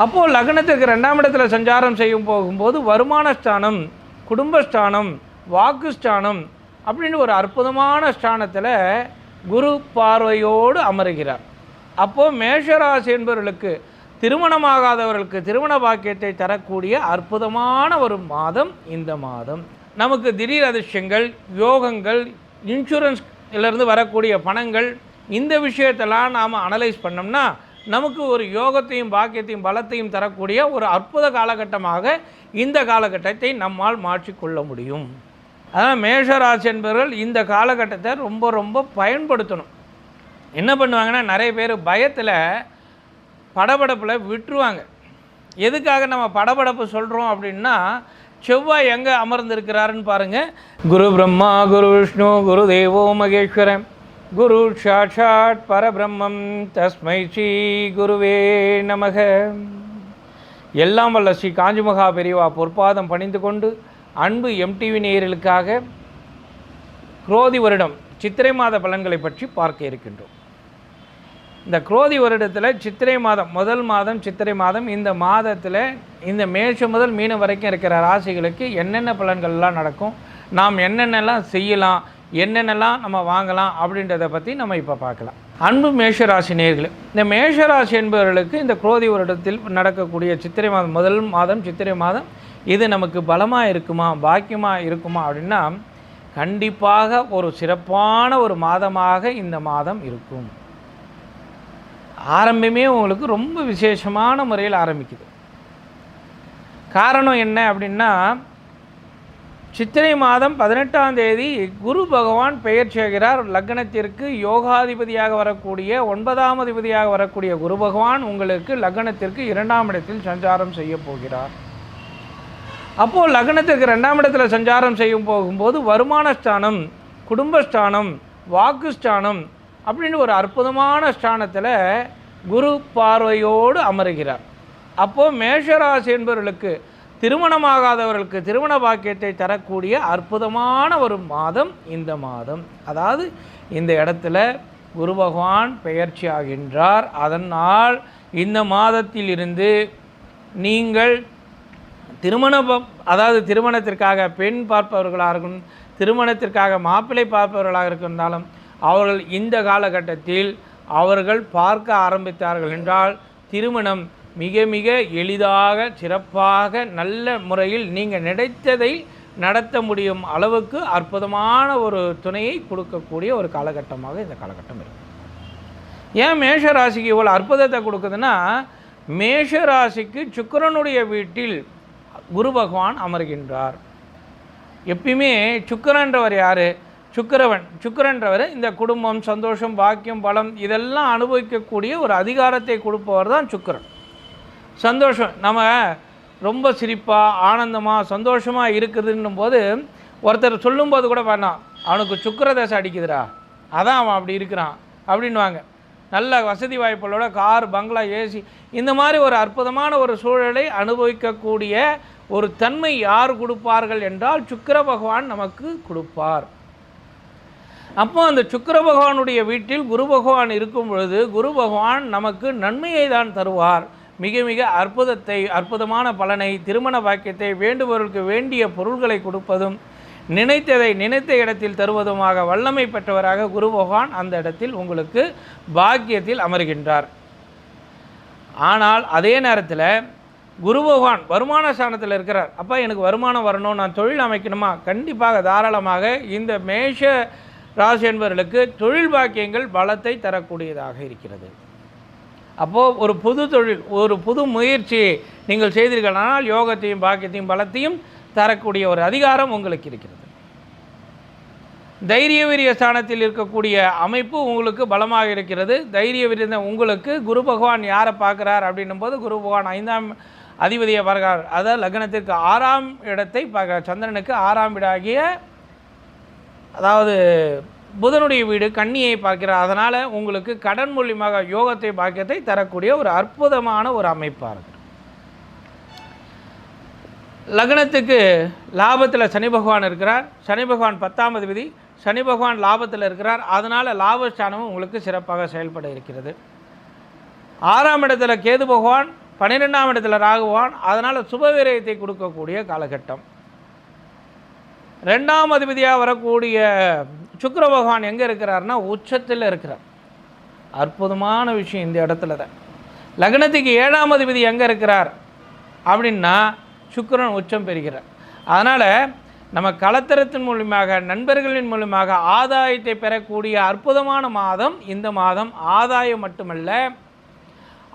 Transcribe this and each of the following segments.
அப்போது லக்னத்துக்கு ரெண்டாம் இடத்துல சஞ்சாரம் செய்யும் போகும்போது வருமான ஸ்தானம் குடும்பஸ்தானம் வாக்குஸ்தானம் அப்படின்னு ஒரு அற்புதமான ஸ்தானத்தில் குரு பார்வையோடு அமருகிறார். அப்போது மேஷராசி என்பவர்களுக்கு திருமணமாகாதவர்களுக்கு திருமண பாக்கியத்தை தரக்கூடிய அற்புதமான ஒரு மாதம் இந்த மாதம். நமக்கு திடீர் அதிர்ஷ்டங்கள் யோகங்கள் இன்சூரன்ஸ்லேருந்து வரக்கூடிய பணங்கள் இந்த விஷயத்தெல்லாம் நாம் அனலைஸ் பண்ணோம்னா நமக்கு ஒரு யோகத்தையும் பாக்கியத்தையும் பலத்தையும் தரக்கூடிய ஒரு அற்புத காலகட்டமாக இந்த காலகட்டத்தை நம்மால் மாற்றிக்கொள்ள முடியும். அதனால் மேஷராசி என்பவர்கள் இந்த காலகட்டத்தை ரொம்ப ரொம்ப பயன்படுத்தணும். என்ன பண்ணுவாங்கன்னா நிறைய பேர் பயத்தில் படபடப்பில் விட்டுருவாங்க. எதுக்காக நம்ம படபடப்பு சொல்கிறோம் அப்படின்னா செவ்வாய் எங்கே அமர்ந்திருக்கிறாருன்னு பாருங்கள் குரு பிரம்மா குரு விஷ்ணு குரு தேவோ மகேஸ்வரன். குரு சாட்சாத் பரபிரம்மம். தஸ்மை ஸ்ரீ குருவே நமக. எல்லாம் வல்ல ஸ்ரீ காஞ்சிமகா பெரியவா பொற்பாதம் பணிந்து கொண்டு அன்பு எம்டிவி நேயர்களுக்காக குரோதி வருடம் சித்திரை மாத பலன்களை பற்றி பார்க்க இருக்கின்றோம். இந்த குரோதி வருடத்தில் சித்திரை மாதம் முதல் மாதம் சித்திரை மாதம் இந்த மாதத்தில் இந்த மேஷம் முதல் மீனம் வரைக்கும் இருக்கிற ராசிகளுக்கு என்னென்ன பலன்கள்லாம் நடக்கும் நாம் என்னென்னலாம் செய்யலாம் என்னென்னலாம் நம்ம வாங்கலாம் அப்படின்றத பற்றி நம்ம இப்போ பார்க்கலாம். அன்பு மேஷராசி நேர்களே இந்த மேஷராசி என்பவர்களுக்கு இந்த குரோதி வருடத்தில் நடக்கக்கூடிய சித்திரை மாதம் முதல் மாதம் சித்திரை மாதம் இது நமக்கு பலமாக இருக்குமா பாக்கியமாக இருக்குமா அப்படின்னா கண்டிப்பாக ஒரு சிறப்பான ஒரு மாதமாக இந்த மாதம் இருக்கும். ஆரம்பமே உங்களுக்கு ரொம்ப விசேஷமான முறையில் ஆரம்பிக்குது. காரணம் என்ன அப்படின்னா சித்திரை மாதம் பதினெட்டாம் தேதி குரு பகவான் பெயர் செய்கிறார் லக்னத்திற்கு யோகாதிபதியாக வரக்கூடிய ஒன்பதாம் அதிபதியாக வரக்கூடிய குரு பகவான் உங்களுக்கு லக்னத்திற்கு இரண்டாம் இடத்தில் சஞ்சாரம் செய்ய போகிறார். அப்போது லக்னத்திற்கு ரெண்டாம் இடத்துல சஞ்சாரம் செய்யும் போகும்போது வருமான ஸ்தானம் குடும்பஸ்தானம் வாக்குஸ்தானம் அப்படின்னு ஒரு அற்புதமான ஸ்தானத்தில் குரு பார்வையோடு அமருகிறார். அப்போது மேஷராசி என்பவர்களுக்கு திருமணமாகாதவர்களுக்கு திருமண பாக்கியத்தை தரக்கூடிய அற்புதமான ஒரு மாதம் இந்த மாதம். அதாவது இந்த இடத்துல குரு பகவான் பெயர்ச்சி ஆகின்றார். அதனால் இந்த மாதத்தில் இருந்து நீங்கள் திருமண அதாவது திருமணத்திற்காக பெண் பார்ப்பவர்களாக இருக்கும் திருமணத்திற்காக மாப்பிள்ளை பார்ப்பவர்களாக இருந்தாலும் அவர்கள் இந்த காலகட்டத்தில் அவர்கள் பார்க்க ஆரம்பித்தார்கள் என்றால் திருமணம் மிக மிக எளிதாக சிறப்பாக நல்ல முறையில் நீங்கள் நினைத்ததை நடத்த முடியும் அளவுக்கு அற்புதமான ஒரு துணையை கொடுக்கக்கூடிய ஒரு காலகட்டமாக இந்த காலகட்டம் இருக்கு. ஏன் மேஷ ராசிக்கு இவ்வளோ அற்புதத்தை கொடுக்குதுன்னா மேஷ ராசிக்கு சுக்கிரனுடைய வீட்டில் குரு பகவான் அமர்கின்றார். எப்பயுமே சுக்கிரன்றவர் யார்? சுக்கிரவன். சுக்கிரன்றவர் இந்த குடும்பம் சந்தோஷம் பாக்கியம் பலம் இதெல்லாம் அனுபவிக்கக்கூடிய ஒரு அதிகாரத்தை கொடுப்பவர் தான் சுக்கிரன். சந்தோஷம். நம்ம ரொம்ப சிரிப்பாக ஆனந்தமாக சந்தோஷமாக இருக்குதுன்னும் போது ஒருத்தர் சொல்லும்போது கூட வேணாம் அவனுக்கு சுக்கிரதசை அடிக்குதுடா. அதான் அவன் அப்படி இருக்கிறான். அப்படின்வாங்க நல்ல வசதி வாய்ப்புகளோட கார் பங்களா ஏசி இந்த மாதிரி ஒரு அற்புதமான ஒரு சூழலை அனுபவிக்கக்கூடிய ஒரு தன்மை யார் கொடுப்பார்கள் என்றால் சுக்கர பகவான் நமக்கு கொடுப்பார். அப்போ அந்த சுக்கர பகவானுடைய வீட்டில் குரு பகவான் இருக்கும் பொழுது குரு பகவான் நமக்கு நன்மையை தான் தருவார். மிக மிக அற்புதத்தை அற்புதமான பலனை திருமண பாக்கியத்தை வேண்டுபவர்களுக்கு வேண்டிய பொருள்களை கொடுப்பதும் நினைத்ததை நினைத்த இடத்தில் தருவதுமாக வல்லமை பெற்றவராக குரு பகவான் அந்த இடத்தில் உங்களுக்கு பாக்கியத்தில் அமர்கின்றார். ஆனால் அதே நேரத்தில் குரு பகவான் வருமான ஸ்தானத்தில் இருக்கிறார். அப்போ எனக்கு வருமானம் வரணும் நான் தொழில் அமைக்கணுமா? கண்டிப்பாக தாராளமாக இந்த மேஷ ராசி என்பவர்களுக்கு தொழில் பாக்கியங்கள் பலத்தை தரக்கூடியதாக இருக்கிறது. அப்போது ஒரு புது தொழில் ஒரு புது முயற்சி நீங்கள் செய்தீர்களானால் யோகத்தையும் பாக்கியத்தையும் பலத்தையும் தரக்கூடிய ஒரு அதிகாரம் உங்களுக்கு இருக்கிறது. தைரிய வீரிய ஸ்தானத்தில் இருக்கக்கூடிய அமைப்பு உங்களுக்கு பலமாக இருக்கிறது. தைரிய வீரிய உங்களுக்கு குரு பகவான் யாரை பார்க்குறார் அப்படின்னும் போது குரு பகவான் ஐந்தாம் அதிபதியை பார்க்கிறார். அதாவது லக்னத்திற்கு ஆறாம் இடத்தை பார்க்க சந்திரனுக்கு ஆறாம் வீடாகிய அதாவது புதனுடைய வீடு கண்ணியை பார்க்கிறார். அதனால் உங்களுக்கு கடன் மூலியமாக யோகத்தை பாக்கியத்தை தரக்கூடிய ஒரு அற்புதமான ஒரு அமைப்பாக இருக்குது லக்னத்துக்கு லாபத்தில் சனி பகவான் இருக்கிறார். சனி பகவான் பத்தாம் விதி சனி பகவான் லாபத்தில் இருக்கிறார். அதனால் லாபஸ்தானமும் உங்களுக்கு சிறப்பாக செயல்பட இருக்கிறது. ஆறாம் இடத்துல கேது பகவான் பன்னிரெண்டாம் இடத்துல ராகுவான் அதனால் சுபவிரயத்தை கொடுக்கக்கூடிய காலகட்டம். ரெண்டாம் அதிபதியாக வரக்கூடிய சுக்கர பகவான் எங்கே இருக்கிறார்னா உச்சத்தில் இருக்கிறார். அற்புதமான விஷயம் இந்த இடத்துல தான். லக்னத்துக்கு ஏழாம் அதிபதி எங்கே இருக்கிறார்? அப்படின்னா சுக்கரன் உச்சம் பெறுகிறார். அதனால் நம்ம கலத்தரத்தின் மூலியமாக நண்பர்களின் மூலியமாக ஆதாயத்தை பெறக்கூடிய அற்புதமான மாதம் இந்த மாதம். ஆதாயம் மட்டுமல்ல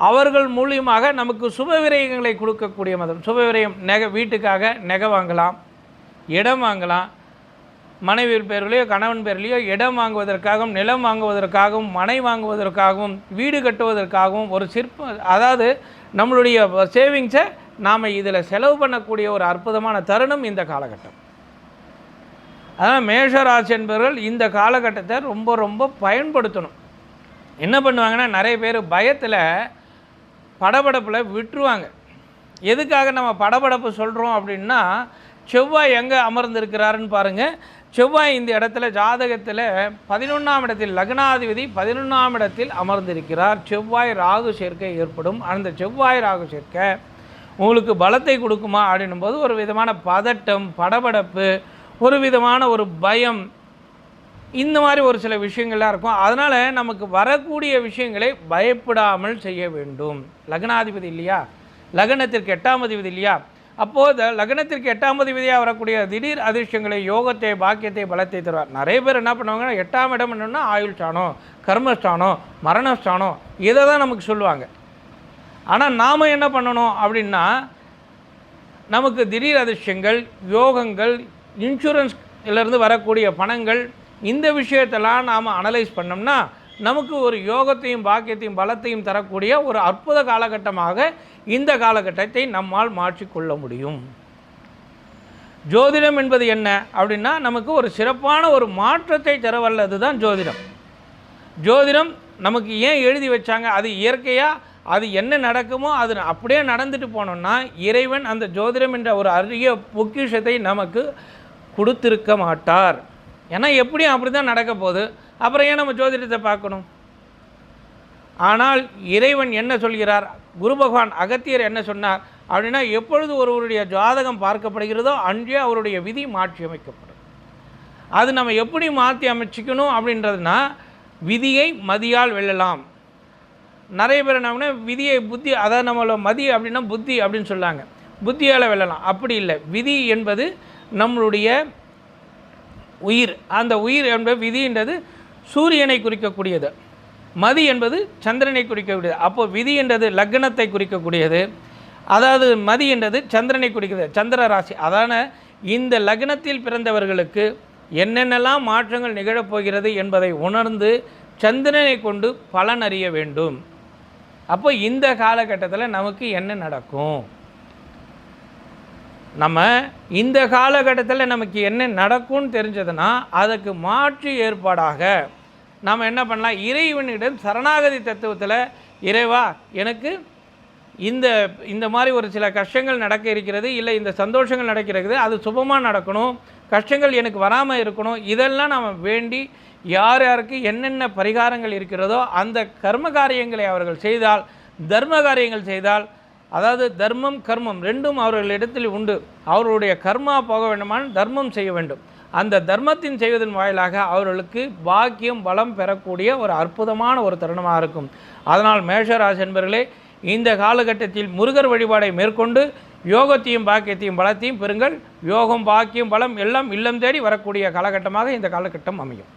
அவர்கள் மூலியமாக நமக்கு சுப விரயங்களை கொடுக்கக்கூடிய மாதம். சுப விரயம் நெக வீட்டுக்காக நெகை வாங்கலாம் இடம் வாங்கலாம் மனைவி பேர்லையோ கணவன் பேர்லையோ இடம் வாங்குவதற்காகவும் நிலம் வாங்குவதற்காகவும் மனை வாங்குவதற்காகவும் வீடு கட்டுவதற்காகவும் ஒரு சிற்ப அதாவது நம்மளுடைய சேவிங்ஸை நாம் இதில் செலவு பண்ணக்கூடிய ஒரு அற்புதமான தருணம் இந்த காலகட்டம். அதனால் மேஷராசி என்பவர்கள் இந்த காலகட்டத்தை ரொம்ப ரொம்ப பயன்படுத்தணும். என்ன பண்ணுவாங்கன்னா நிறைய பேர் பயத்தில் படபடப்பில் விட்டுருவாங்க. எதுக்காக நம்ம படபடப்பு சொல்கிறோம் அப்படின்னா செவ்வாய் எங்கே அமர்ந்திருக்கிறாருன்னு பாருங்கள் செவ்வாய் இந்த இடத்துல ஜாதகத்தில் பதினொன்றாம் இடத்தில் லக்னாதிபதி பதினொன்றாம் இடத்தில் அமர்ந்திருக்கிறார். செவ்வாய் ராகு சேர்க்கை ஏற்படும். அந்த செவ்வாய் ராகு சேர்க்கை உங்களுக்கு பலத்தை கொடுக்குமா அப்படின்னும் போது ஒரு விதமான பதட்டம் படபடப்பு ஒரு விதமான ஒரு பயம் இந்த மாதிரி ஒரு சில விஷயங்கள்லாம் இருக்கும். அதனால் நமக்கு வரக்கூடிய விஷயங்களை பயப்படாமல் செய்ய வேண்டும். லக்னாதிபதி இல்லையா? லக்னத்திற்கு எட்டாம் அதிபதி இல்லையா? அப்போது லக்னத்திற்கு எட்டாம் விதியாக வரக்கூடிய திடீர் அதிர்ஷ்டங்களை யோகத்தை பாக்கியத்தை பலத்தை தருவார். நிறைய பேர் என்ன பண்ணுவாங்கன்னா எட்டாம் இடம் என்னென்னா ஆயுள் ஸ்தானம் கர்மஸ்தானம் மரணஸ்தானம் இதை தான் நமக்கு சொல்லுவாங்க. ஆனால் நாம் என்ன பண்ணணும் அப்படின்னா நமக்கு திடீர் அதிர்ஷ்டங்கள் யோகங்கள் இன்சூரன்ஸ்லேருந்து வரக்கூடிய பணங்கள் இந்த விஷயத்தெல்லாம் நாம் அனலைஸ் பண்ணோம்னா நமக்கு ஒரு யோகத்தையும் பாக்கியத்தையும் பலத்தையும் தரக்கூடிய ஒரு அற்புத காலகட்டமாக இந்த காலகட்டத்தை நம்மால் மாற்றிக்கொள்ள முடியும். ஜோதிடம் என்பது என்ன அப்படின்னா நமக்கு ஒரு சிறப்பான ஒரு மாற்றத்தை தரவல்லது தான் ஜோதிடம். ஜோதிடம் நமக்கு ஏன் எழுதி வச்சாங்க? அது இயற்கையாக அது என்ன நடக்குமோ? அது அப்படியே நடந்துட்டு போனோம்னா இறைவன் அந்த ஜோதிடம் என்ற ஒரு அரிய பொக்கிஷத்தை நமக்கு கொடுத்திருக்க மாட்டார். ஏன்னா எப்படியும் அப்படி தான் நடக்க போகுது அப்புறம் ஏன் நம்ம ஜோதிடத்தை பார்க்கணும்? ஆனால் இறைவன் என்ன சொல்கிறார்? குரு பகவான் அகத்தியர் என்ன சொன்னார்? அப்படின்னா எப்பொழுது ஒருவருடைய ஜாதகம் பார்க்கப்படுகிறதோ அன்றே அவருடைய விதி மாற்றி அமைக்கப்படும். அது நம்ம எப்படி மாற்றி அமைச்சிக்கணும் அப்படின்றதுனா விதியை மதியால் வெல்லலாம். நிறைய பேர் என்ன விதியை புத்தி அதாவது நம்மளோட மதி அப்படின்னா புத்தி அப்படின்னு சொல்லாங்க. புத்தியால் வெல்லலாம். அப்படி இல்லை. விதி என்பது நம்மளுடைய உயிர். அந்த உயிர் என்பது விதின்றது சூரியனை குறிக்கக்கூடியது. மதி என்பது சந்திரனை குறிக்கக்கூடியது. அப்போது விதி என்றது லக்னத்தை குறிக்கக்கூடியது. அதாவது மதி என்றது சந்திரனை குறிக்கிறது சந்திர ராசி. அதான இந்த லக்னத்தில் பிறந்தவர்களுக்கு என்னென்னலாம் மாற்றங்கள் நிகழப்போகிறது என்பதை உணர்ந்து சந்திரனை கொண்டு பலன் அறிய வேண்டும். அப்போ இந்த காலகட்டத்தில் நமக்கு என்ன நடக்கும்? நம்ம இந்த காலகட்டத்தில் நமக்கு என்ன நடக்கும்னு தெரிஞ்சதுன்னா அதுக்கு மாற்று ஏற்பாடாக நாம் என்ன பண்ணலாம்? இறைவனிடம் சரணாகதி தத்துவத்தில் இறைவா எனக்கு இந்த இந்த மாதிரி ஒரு சில கஷ்டங்கள் நடக்க இருக்கிறது இல்லை இந்த சந்தோஷங்கள் நடக்கிறது அது சுபமாக நடக்கணும் கஷ்டங்கள் எனக்கு வராமல் இருக்கணும் இதெல்லாம் நாம் வேண்டி யார் யாருக்கு என்னென்ன பரிகாரங்கள் இருக்கிறதோ அந்த கர்ம காரியங்களை அவர்கள் செய்தால் தர்ம காரியங்கள் செய்தால் அதாவது தர்மம் கர்மம் ரெண்டும் அவர்களிடத்தில் உண்டு. அவர்களுடைய கர்மா போக வேண்டுமானால் தர்மம் செய்ய வேண்டும். அந்த தர்மத்தின் செய்வதன் வாயிலாக அவர்களுக்கு பாக்கியம் பலம் பெறக்கூடிய ஒரு அற்புதமான ஒரு தருணமாக இருக்கும். அதனால் மேஷராசி என்பர்களே இந்த காலகட்டத்தில் முருகர் வழிபாடை மேற்கொண்டு யோகத்தையும் பாக்கியத்தையும் பலத்தையும் பெறுங்கள். யோகம் பாக்கியம் பலம் எல்லாம் இல்லம் தேடி வரக்கூடிய காலகட்டமாக இந்த காலகட்டம் அமையும்.